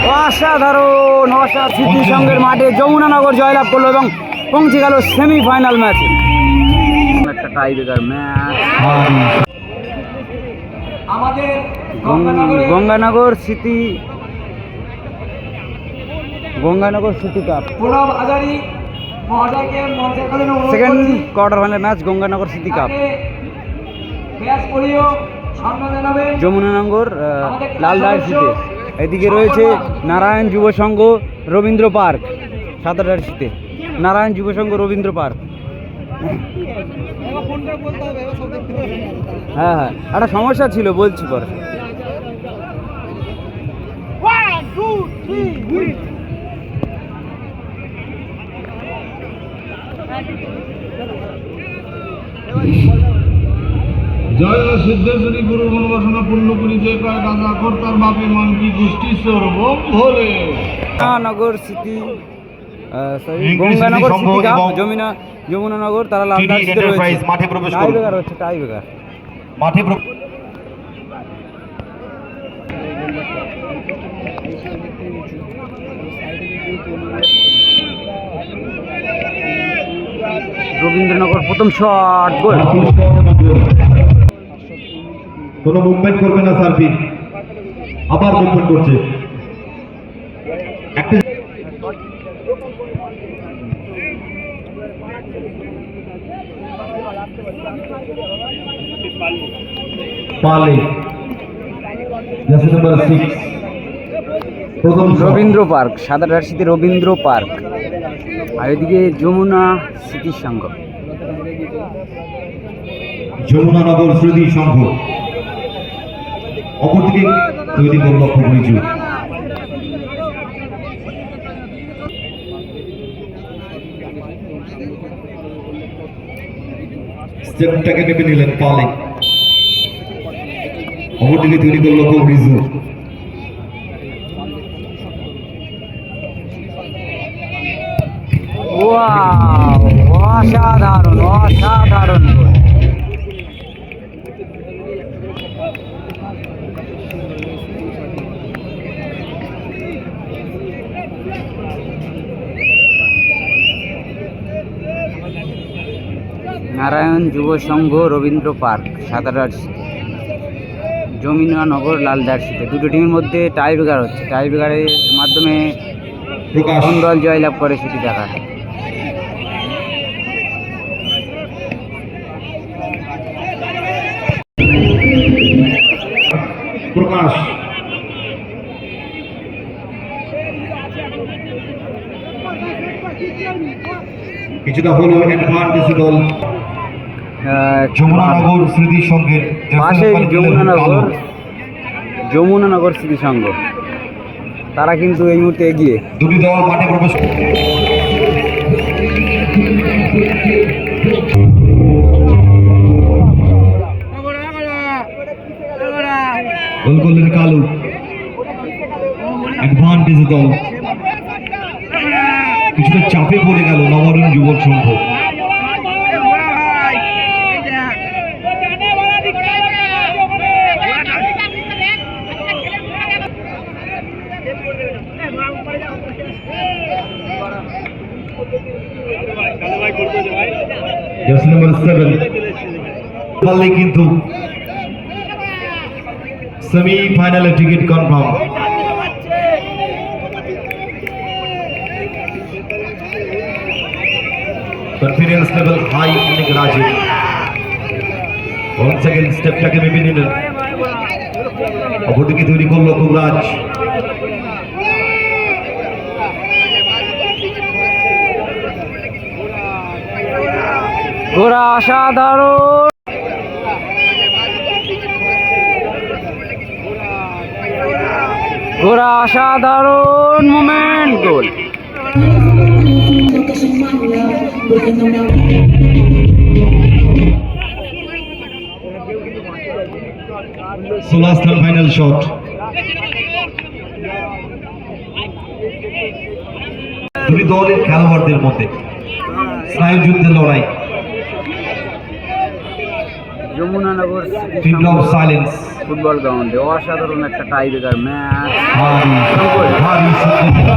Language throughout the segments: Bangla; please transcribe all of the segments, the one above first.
অসাধারণ অসাধারণ স্মৃতি সঙ্গের মাঠে যমুনানগর জয়লাভ করল এবং পৌঁছে গেল সেমিফাইনাল ম্যাচে একটা tie breaker match Ganganagar Smriti Ganganagar Smriti cup second quarter final match Ganganagar Smriti cup Yamunanagar আহ, লালদার শীতে এদিকে রয়েছে নারায়ণ যুব সংঘ রবীন্দ্র পার্ক সাঁতার শীতে। নারায়ণ যুব সংঘ রবীন্দ্র পার্ক। হ্যাঁ হ্যাঁ একটা সমস্যা ছিল, বলছি পরে। সিদ্ধেশ্বরী গুরু বনবাসনা পূর্ণ করি যে কয় গাঁজা কর্তার বাপে মানকি গোষ্ঠী সর্বম ভোলে। নগর গঙ্গানগর যমুনানগর তারা রয়েছে। মাঠে প্রবেশ। বেকার হচ্ছে মাঠে রবীন্দ্রনগর প্রথম শট গোল। কোনো মুভমেন্ট করবে না সার্ভি আবার মুভমেন্ট করছে। একটা পালে। নাম্বার সিক্স প্রথম রবীন্দ্র পার্ক সাদাটার শীতে রবীন্দ্র পার্ক। আর এদিকে যমুনা স্মৃতি সংঘ যমুনানগর স্মৃতি সংঘ অপরদিকে তৈরি করল করেছিল স্টেপটাকে মেপে নিলেন পালে। অপরদিকে তৈরি করল লক্ষ্য রিজু ওয়াও অসাধারণ অসাধারণ গোল। নারায়ণ যুব সংঘ রবীন্দ্র পার্ক সাতারার যমুনানগর লালদার শীতে দুটো টিমের মধ্যে টাই ব্রেকার হচ্ছে। টাই ব্রেকারের মাধ্যমে কোন দল জয়লাভ করে সেটি দেখা। প্রকাশ। কিছুটা হলো অ্যাডভান্টেজ দল যমুনানগর স্মৃতি সংঘের যমুনানগর যমুনানগর স্মৃতি সংঘ তারা কিন্তু এই মুহূর্তে এগিয়ে। দুটি দল মাঠে প্রবেশ গোল করলেন কালু। অ্যাডভান্টেজ দল কিছুটা চাপে পড়ে গেল নবরণ যুবক সংঘ। পারলে কিন্তু সেমি ফাইনালে ticket confirm confidence level high অনেক রাজে ওয়ান সেকেন্ড স্টেপটাকে মেপে নিলেন অপরদিকে তৈরি করল কুবরাজ ঘোড়া অসাধারণ। ঘোড়া অসাধারণ মোমেন্ট গোল। সোলাস্টার ফাইনাল শট দুটি দলের খেলোয়াড়দের মধ্যে স্নায়ুযুদ্ধের লড়াই। যমুনানগর সাইলেন্স ফুটবল গ্রাউন্ডে অসাধারণ একটা টাইব্রেকার ম্যাচ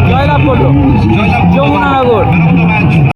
জয়লাভ করল। যমুনানগর।